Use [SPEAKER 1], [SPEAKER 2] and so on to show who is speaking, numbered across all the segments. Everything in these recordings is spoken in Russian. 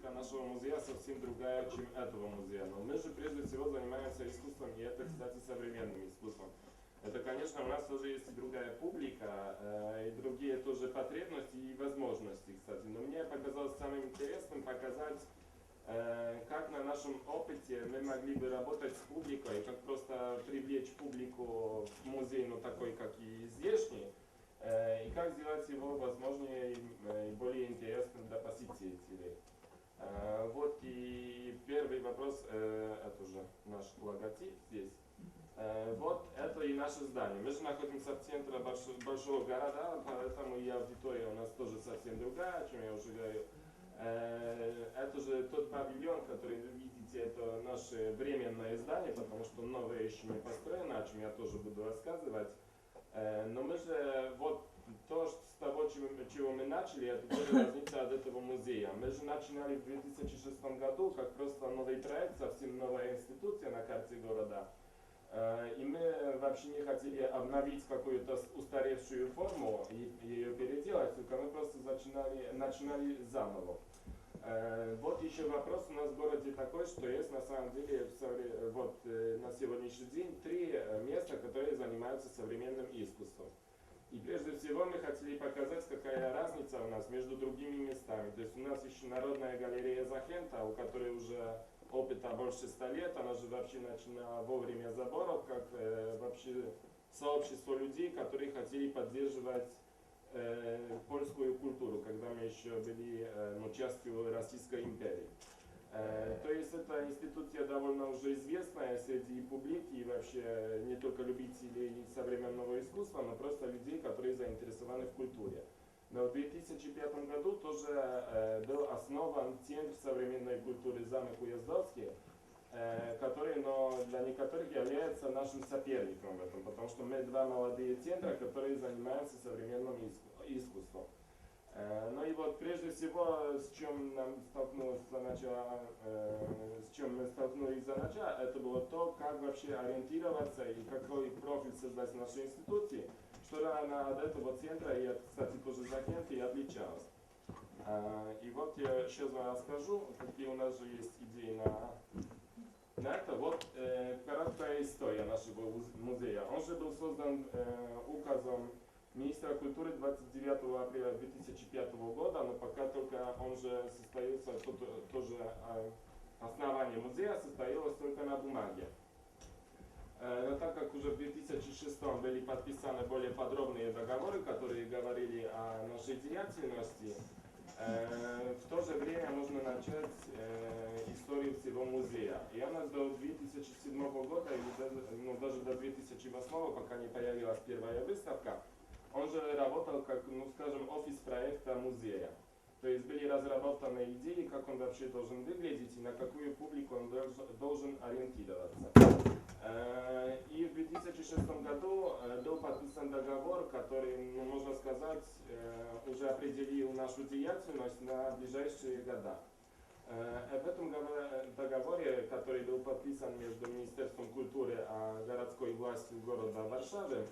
[SPEAKER 1] политика нашего музея совсем другая, чем этого музея. Но мы же прежде всего занимаемся искусством, и это, кстати, современным искусством. Это, конечно, у нас тоже есть другая публика, э, и другие тоже потребности и возможности, кстати. Но мне показалось самым интересным показать, э, как на нашем опыте мы могли бы работать с публикой, как просто привлечь публику в музей, ну такой, как и здешний, э, и как сделать его возможнее и, э, более интересным для посетителей. Э, Вот и первый вопрос, э, это уже наш логотип здесь. Э, Вот это и наше здание. Мы же находимся в центре больш- большого города, поэтому и аудитория у нас тоже совсем другая, о чем я уже говорил. Э, Это же тот павильон, который вы видите, это наше временное здание, потому что новое еще не построено, о чем я тоже буду рассказывать. Э, Но мы же, вот то, что с того, чего, чего мы начали, это тоже разница от этого музея. Мы же начинали в 2006 году, как просто новый проект, совсем новая институция на карте города. Э, И мы вообще не хотели обновить какую-то устаревшую форму и ее переделать, только мы просто начинали, начинали заново. Э, Вот еще вопрос у нас в городе такой, что есть на самом деле вот, э, на сегодняшний день три места, которые занимаются современным искусством. И прежде всего мы хотели показать, какая разница у нас между другими местами. То есть у нас еще Народная галерея Захента, у которой уже опыта больше ста лет, она же вообще начинала во время заборов, как э, вообще сообщество людей, которые хотели поддерживать э, польскую культуру, когда мы еще были э, ну, частью Российской империи. Э, то есть эта институция довольно уже известная среди публики и вообще не только любителей современного искусства, но просто людей, которые заинтересованы в культуре. Но в 2005 году тоже э, был основан Центр современной культуры замок Уездовский, э, который но для некоторых является нашим соперником в этом, потому что мы два молодые центра, которые занимаются современным иску- искусством. Э, Ну и вот прежде всего, с чем нам столкнулось за начало, э, с чем мы столкнулись за начало, это было то, как вообще ориентироваться и какой профиль создать в нашей институции, что она от этого центра и, от, кстати, тоже Захенты и отличалась. А, И вот я сейчас вам расскажу, какие у нас же есть идеи на, на это. Вот э, короткая история нашего уз- музея. Он же был создан э, указом министра культуры 29 апреля 2005 года, но пока только он же состоится, то- то- тоже э, основание музея состоялось только на бумаге. Э, Но так как уже в 2006 были подписаны более подробные договоры, которые говорили о нашей деятельности, э, в то же время нужно начать э, историю всего музея. И она до 2007 года, или даже, ну, даже до 2008, пока не появилась первая выставка, он же работал как, ну скажем, офис проекта музея. То есть были разработаны идеи, как он вообще должен выглядеть и на какую публику он долж- должен ориентироваться. Э, И в 2006 году э, был подписан договор, который, ну, можно сказать, э, уже определил нашу деятельность на ближайшие года. В этом гово- договоре, который был подписан между Министерством культуры и городской властью города Варшавы,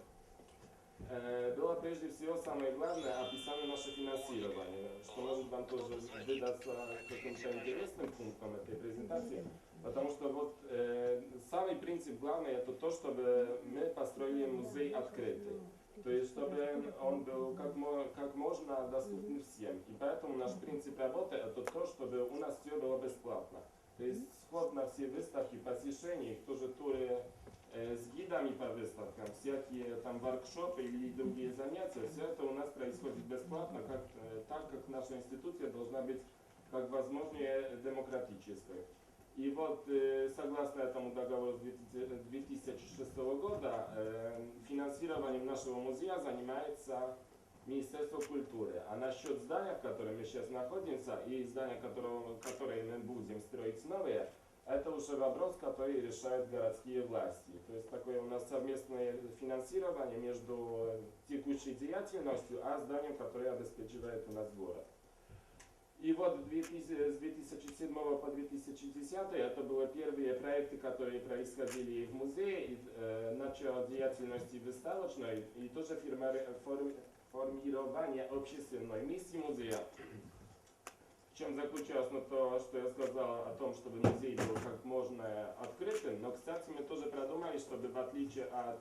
[SPEAKER 1] было прежде всего самое главное описание наше финансирование, что может вам тоже выдаться каким-то интересным пунктом этой презентации, потому что вот э, самый принцип главный это то, чтобы мы построили музей открытый. То есть, чтобы он был как, как можно доступен всем. И поэтому наш принцип работы это то, чтобы у нас все было бесплатно. То есть вход на все выставки, посещения, их тоже туры э, с гидами по выставкам, всякие там воркшопы или другие занятия, все это у нас происходит бесплатно, как, э, так как наша институция должна быть как возможнее демократической. И вот э, согласно этому договору с 2000 2006 года финансированием нашего музея занимается Министерство культуры. А насчет здания, в котором мы сейчас находимся, и здания, которого, которые мы будем строить новые, это уже вопрос, который решают городские власти. То есть такое у нас совместное финансирование между текущей деятельностью, а зданием, которое обеспечивает у нас город. И вот в 2000 с 2007 по 2010 это были первые проекты, которые происходили в музее, и э, начало деятельности выставочной, и тоже фирма- формирование общественной миссии музея. В чем заключалось на то, что я сказал о том, чтобы музей был как можно открытым, но, кстати, мы тоже продумали, чтобы в отличие от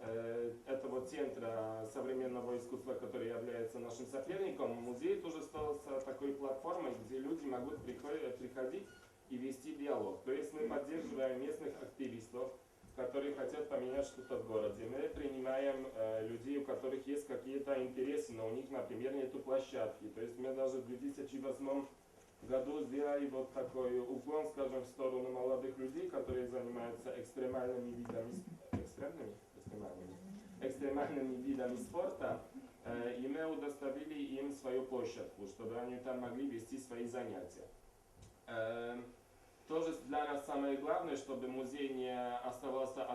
[SPEAKER 1] э, этого центра современного искусства, который является нашим соперником, музей тоже стал такой платформой, где люди могут прихо- приходить и вести диалог. То есть мы поддерживаем местных активистов, которые хотят поменять что-то в городе. Мы принимаем которых есть какие-то интересы, но у них, например, нету площадки. То есть мы даже в 2008 году сделали вот такой уклон, скажем, в сторону молодых людей, которые занимаются экстремальными видами, экстремальными, экстремальными, экстремальными видами спорта. Э, и мы удостоверили им свою площадку, чтобы они там могли вести свои занятия. Эм, тоже для нас самое главное, чтобы музей не оставался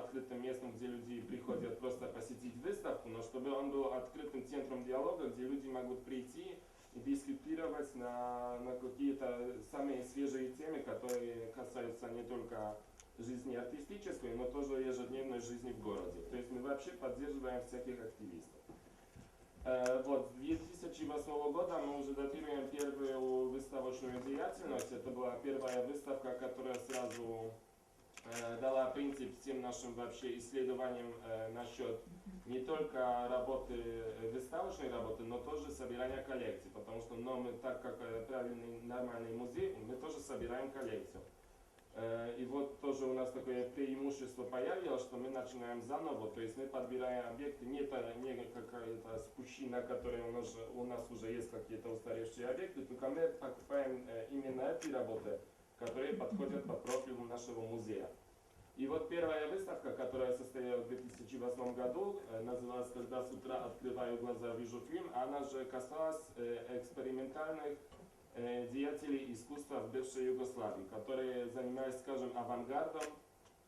[SPEAKER 1] открытым местом, где люди приходят просто посетить выставку, но чтобы он был открытым центром диалога, где люди могут прийти и дискутировать на, на какие-то самые свежие темы, которые касаются не только жизни артистической, но тоже ежедневной жизни в городе. То есть мы вообще поддерживаем всяких активистов. Э, Вот, с 2008 года мы уже датируем первую выставочную деятельность. Это была первая выставка, которая сразу дала принцип всем нашим вообще исследованиям э, насчет не только работы, э, выставочной работы, но тоже собирания коллекций. Потому что но мы, так как э, правильный нормальный музей, мы тоже собираем коллекцию. Э, И вот тоже у нас такое преимущество появилось, что мы начинаем заново, то есть мы подбираем объекты, не, не какая-то спущина, которая у нас, у нас уже есть какие-то устаревшие объекты, только мы покупаем э, именно эти работы, которые подходят по профилю нашего музея. И вот первая выставка, которая состоялась в 2008 году, э, называлась «Когда с утра открываю глаза, вижу фильм», она же касалась э, экспериментальных э, деятелей искусства в бывшей Югославии, которые занимались, скажем, авангардом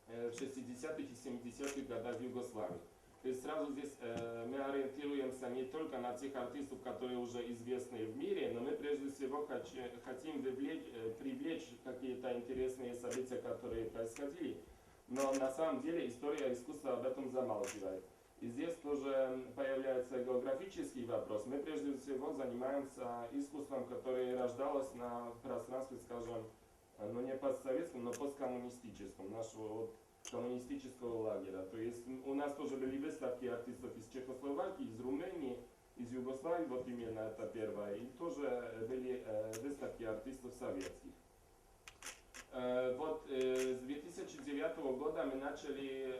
[SPEAKER 1] в 60-х и 70-х годах Югославии. То есть сразу здесь э, мы ориентируемся не только на тех артистов, которые уже известны в мире, но мы прежде всего хоч- хотим вовлечь, э, привлечь какие-то интересные события, которые происходили. Но на самом деле история искусства об этом замалчивает. И здесь тоже появляется географический вопрос. Мы прежде всего занимаемся искусством, которое рождалось на пространстве, скажем, э, ну не постсоветском, но посткоммунистическом, нашего вот коммунистического лагеря. То есть у нас тоже были выставки артистов из Чехословакии, из Румынии, из Югославии, вот именно это первое. И тоже э, были э, выставки артистов советских. Э, Вот э, с 2009 года мы начали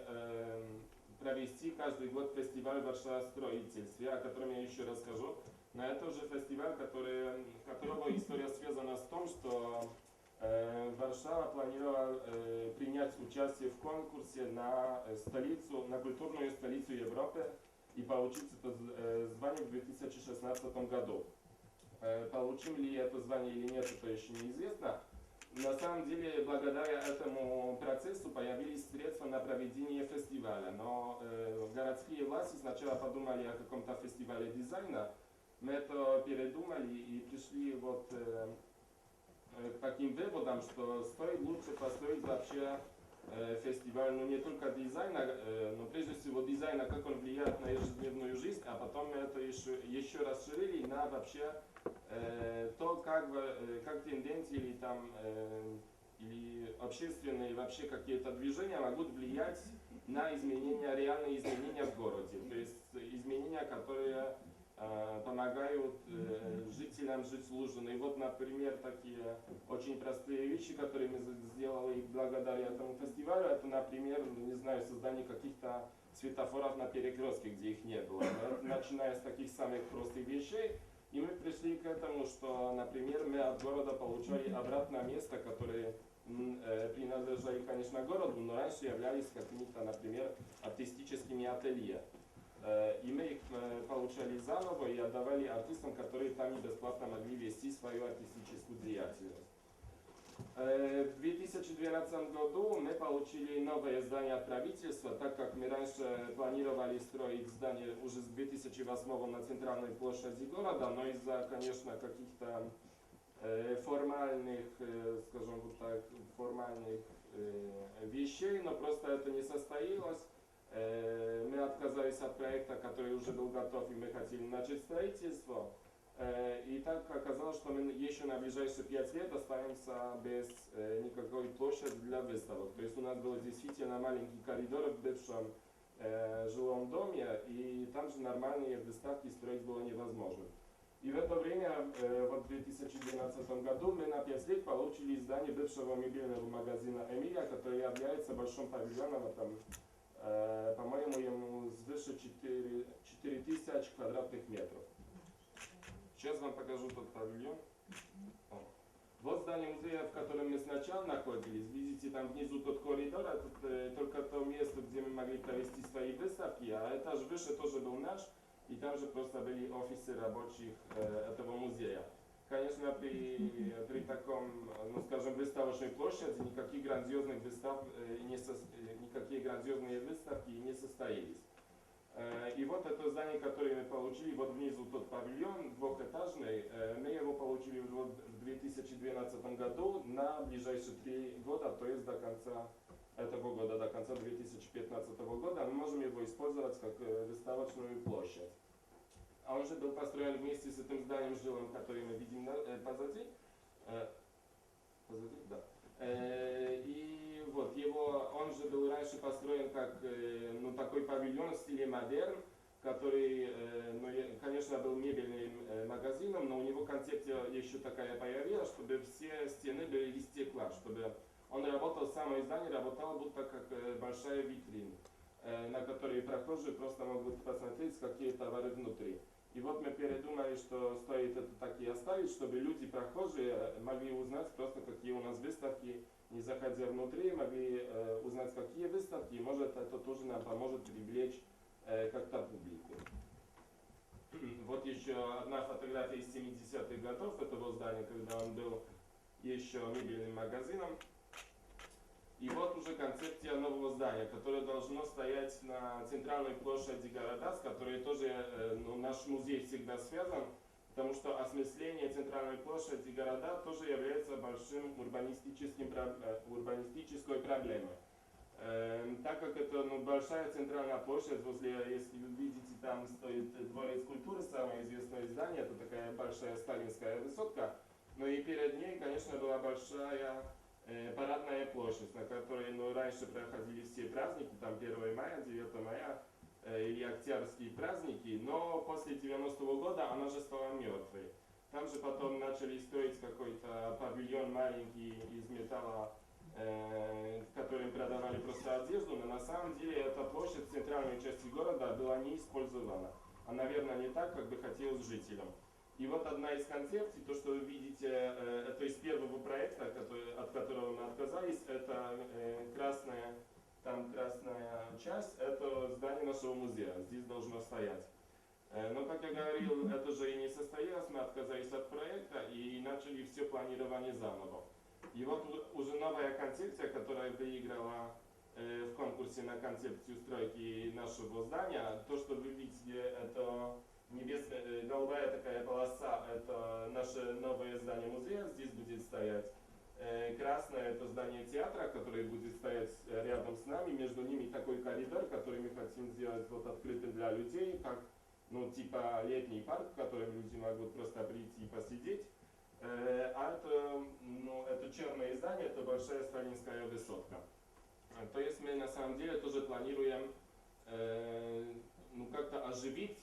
[SPEAKER 1] провести каждый год фестиваль Варшава строительстве, о котором я еще расскажу. На это уже фестиваль, который, которого история связана с том, что э, Варшава планировала э, принять участие в конкурсе на э, столицу, на культурную столицу Европы и получить это э, звание в 2016 году. Э, Получим ли это звание или нет, это еще неизвестно. На самом деле, благодаря этому процессу появились средства на проведение фестиваля. Но э, городские власти сначала подумали о каком-то фестивале дизайна. Мы это передумали и пришли вот э, э, к таким выводам, что стоит лучше построить вообще э, фестиваль, ну не только дизайна, э, но прежде всего дизайна, как он влияет на ежедневную жизнь, а потом мы это еще, еще расширили на вообще э, то, как, э, как тенденции или там э, или общественные вообще какие-то движения могут влиять на изменения, реальные изменения в городе. То есть изменения, которые э, помогают э, жителям жить лучше. И вот, например, такие очень простые вещи, которые мы сделали благодаря этому фестивалю, это, например, не знаю, создание каких-то светофоров на перекрестке, где их не было. Начиная с таких самых простых вещей, и мы пришли к этому, что, например, мы от города получали обратно место, которые м, э, принадлежали, конечно, городу, но раньше являлись какими-то, например, артистическими ателье. Э, И мы их э, получали заново и отдавали артистам, которые там бесплатно могли вести свою артистическую деятельность. Э, В 2012 году мы получили новое здание от правительства, так как мы раньше планировали строить здание уже с 2008 на центральной площади города, но из-за, конечно, каких-то формальных, скажем так, формальных вещей, но просто это не состоялось. Мы отказались от проекта, который уже был готов, и мы хотели начать строительство. Э, И так оказалось, что мы еще на ближайшие пять лет останемся без э, никакой площади для выставок. То есть у нас был действительно маленький коридор в бывшем э, жилом доме, и там же нормальные выставки строить было невозможно. И в это время, в 2012 году, мы на 5 лет получили издание бывшего мебельного магазина «Эмилия», который является большим павильоном, там, по-моему, ему свыше 4, 4000 квадратных метров. Сейчас вам покажу тот павильон. Вот здание музея, в котором мы сначала находились. Видите, там внизу тот коридор, а тут э, только то место, где мы могли провести свои выставки, а этаж выше тоже был наш, и там же просто были офисы рабочих э, этого музея. Конечно, при, при таком, ну скажем, выставочной площади никаких грандиозных выстав, э, не сос- э, никакие грандиозные выставки не состоялись. Э, И вот это здание, которое мы получили, вот внизу тот павильон двухэтажный, мы его получили в 2012 году на ближайшие три года, то есть до конца этого года, до конца 2015 года, мы можем его использовать как выставочную площадь. А он же был построен вместе с этим зданием жилым, который мы видим на- э, позади. Э, Позади, да. Э, И вот его, он же был раньше построен как э, ну, такой павильон в стиле модерн, который, э, ну, конечно, был мебельным э, магазином, но у него концепция еще такая появилась, чтобы все стены были из стекла, чтобы он работал, само здание работало будто как э, большая витрина, э, на которой прохожие просто могут посмотреть, какие товары внутри. Вот мы передумали, что стоит это так и оставить, чтобы люди, прохожие, могли узнать просто, какие у нас выставки, не заходя внутри, могли э, узнать, какие выставки, и может это тоже нам поможет привлечь э, как-то публику. Вот еще одна фотография из 70-х годов этого здания, когда он был еще мебельным магазином. И вот уже концепция нового здания, которое должно стоять на центральной площади города, с которой тоже э, ну, наш музей всегда связан, потому что осмысление центральной площади города тоже является большим урбанистическим, э, урбанистической проблемой. Эм, так как это ну, большая центральная площадь, возле, если вы видите, там стоит дворец культуры, самое известное здание, это такая большая сталинская высотка, но и перед ней, конечно, была большая парадная площадь, на которой ну, раньше проходили все праздники, там 1 мая, 9 мая э, и октябрьские праздники, но после 90-го года она же стала мертвой. Там же потом начали строить какой-то павильон маленький из металла, э, в котором продавали просто одежду, но на самом деле эта площадь в центральной части города была не использована. А, наверное, не так, как бы хотелось жителям. И вот одна из концепций, то, что вы видите, э, это из первого проекта, отказались, это э, красная, там красная часть, это здание нашего музея, здесь должно стоять. Э, Но, как я говорил, это же и не состоялось, мы отказались от проекта и начали все планирование заново. И вот уже новая концепция, которая выиграла э, в конкурсе на концепцию стройки нашего здания, то, что вы видите, это небесная, голубая такая полоса, это наше новое здание музея, здесь будет стоять. Э, Красное это здание театра, которое будет стоять э, рядом с нами, между ними такой коридор, который мы хотим сделать вот открытым для людей, как ну, типа летний парк, в котором люди могут просто прийти и посидеть. Э, А это, ну, это черное здание, это большая сталинская высотка. То есть мы на самом деле тоже планируем ну, как-то оживить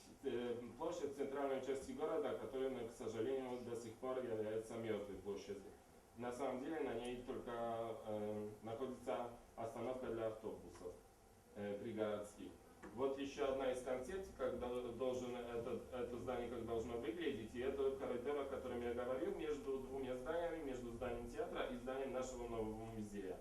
[SPEAKER 1] площадь центральной части города, которая, к сожалению, до сих пор является мертвой площадью. На самом деле на ней только э, находится остановка для автобусов э, пригородских. Вот еще одна из концепций, как дол- должен этот, это здание как должно выглядеть, и это коридор, о котором я говорил, между двумя зданиями, между зданием театра и зданием нашего нового музея.